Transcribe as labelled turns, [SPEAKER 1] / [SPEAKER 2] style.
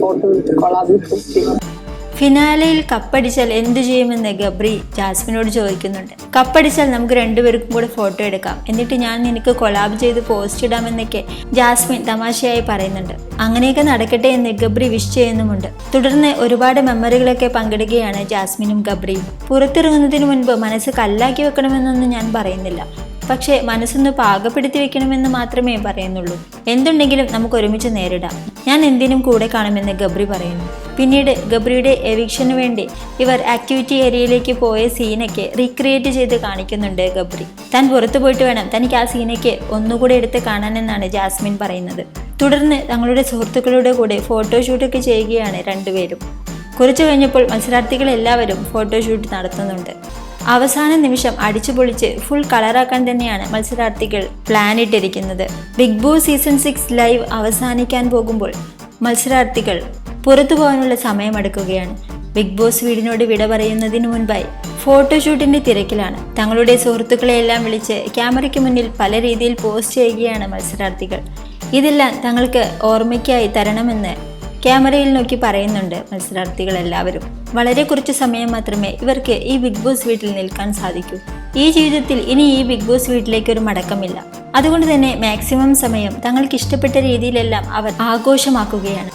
[SPEAKER 1] Photo
[SPEAKER 2] ഫിനാലയിൽ കപ്പടിച്ചാൽ എന്തു ചെയ്യുമെന്ന് ഗബ്രി ജാസ്മിനോട് ചോദിക്കുന്നുണ്ട്. കപ്പടിച്ചാൽ നമുക്ക് രണ്ടുപേർക്കും കൂടെ ഫോട്ടോ എടുക്കാം. എന്നിട്ട് ഞാൻ നിനക്ക് കൊലാബ് ചെയ്ത് പോസ്റ്റ് ഇടാമെന്നൊക്കെ ജാസ്മിൻ തമാശയായി പറയുന്നുണ്ട്. അങ്ങനെയൊക്കെ നടക്കട്ടെ എന്ന് ഗബ്രി വിഷ് ചെയ്യുന്നുമുണ്ട്. തുടർന്ന് ഒരുപാട് മെമ്മറികളൊക്കെ പങ്കിടുകയാണ് ജാസ്മിനും ഗബ്രിയും. പുറത്തിറങ്ങുന്നതിന് മുൻപ് മനസ്സ് കല്ലാക്കി വെക്കണമെന്നൊന്നും ഞാൻ പറയുന്നില്ല. പക്ഷേ മനസ്സൊന്ന് പാകപ്പെടുത്തി വെക്കണമെന്ന് മാത്രമേ പറയുന്നുള്ളൂ. എന്തുണ്ടെങ്കിലും നമുക്ക് ഒരുമിച്ച് നേരിടാം. ഞാൻ എന്തിനും കൂടെ കാണുമെന്ന് ഗബ്രി പറയുന്നു. പിന്നീട് ഗബ്രിയുടെ എവിക്ഷന് വേണ്ടി ഇവർ ആക്ടിവിറ്റി ഏരിയയിലേക്ക് പോയ സീനൊക്കെ റീക്രിയേറ്റ് ചെയ്ത് കാണിക്കുന്നുണ്ട് ഗബ്രി. താൻ പുറത്തു പോയിട്ട് വേണം തനിക്ക് ആ സീനൊക്കെ ഒന്നുകൂടെ എടുത്ത് കാണാനെന്നാണ് ജാസ്മിൻ പറയുന്നത്. തുടർന്ന് തങ്ങളുടെ സുഹൃത്തുക്കളുടെ കൂടെ ഫോട്ടോഷൂട്ടൊക്കെ ചെയ്യുകയാണ് രണ്ടുപേരും. കുറച്ചു കഴിഞ്ഞപ്പോൾ മത്സരാർത്ഥികൾ എല്ലാവരും ഫോട്ടോഷൂട്ട് നടത്തുന്നുണ്ട്. അവസാന നിമിഷം അടിച്ചു പൊളിച്ച് ഫുൾ കളറാക്കാൻ തന്നെയാണ് മത്സരാർത്ഥികൾ പ്ലാൻ ഇട്ടിരിക്കുന്നത്. Big Boss season six live അവസാനിക്കാൻ പോകുമ്പോൾ മത്സരാർത്ഥികൾ പുറത്തു പോകാനുള്ള സമയമെടുക്കുകയാണ്. ബിഗ് ബോസ് വീടിനോട് വിട പറയുന്നതിന് മുൻപായി ഫോട്ടോഷൂട്ടിന്റെ തിരക്കിലാണ്. തങ്ങളുടെ സുഹൃത്തുക്കളെ എല്ലാം വിളിച്ച് ക്യാമറയ്ക്ക് മുന്നിൽ പല രീതിയിൽ പോസ്റ്റ് ചെയ്യുകയാണ് മത്സരാർത്ഥികൾ. ഇതെല്ലാം തങ്ങൾക്ക് ഓർമ്മയ്ക്കായി തരണമെന്ന് ക്യാമറയിൽ നോക്കി പറയുന്നുണ്ട് മത്സരാർത്ഥികൾ എല്ലാവരും വളരെ കുറച്ച് സമയം മാത്രമേ ഇവർക്ക് ഈ ബിഗ് ബോസ് വീട്ടിൽ നിൽക്കാൻ സാധിക്കൂ. ഈ ജീവിതത്തിൽ ഇനി ഈ ബിഗ് ബോസ് വീട്ടിലേക്ക് ഒരു മടക്കമില്ല. അതുകൊണ്ട് തന്നെ മാക്സിമം സമയം തങ്ങൾക്ക് ഇഷ്ടപ്പെട്ട രീതിയിലെല്ലാം അവർ ആഘോഷമാക്കുകയാണ്.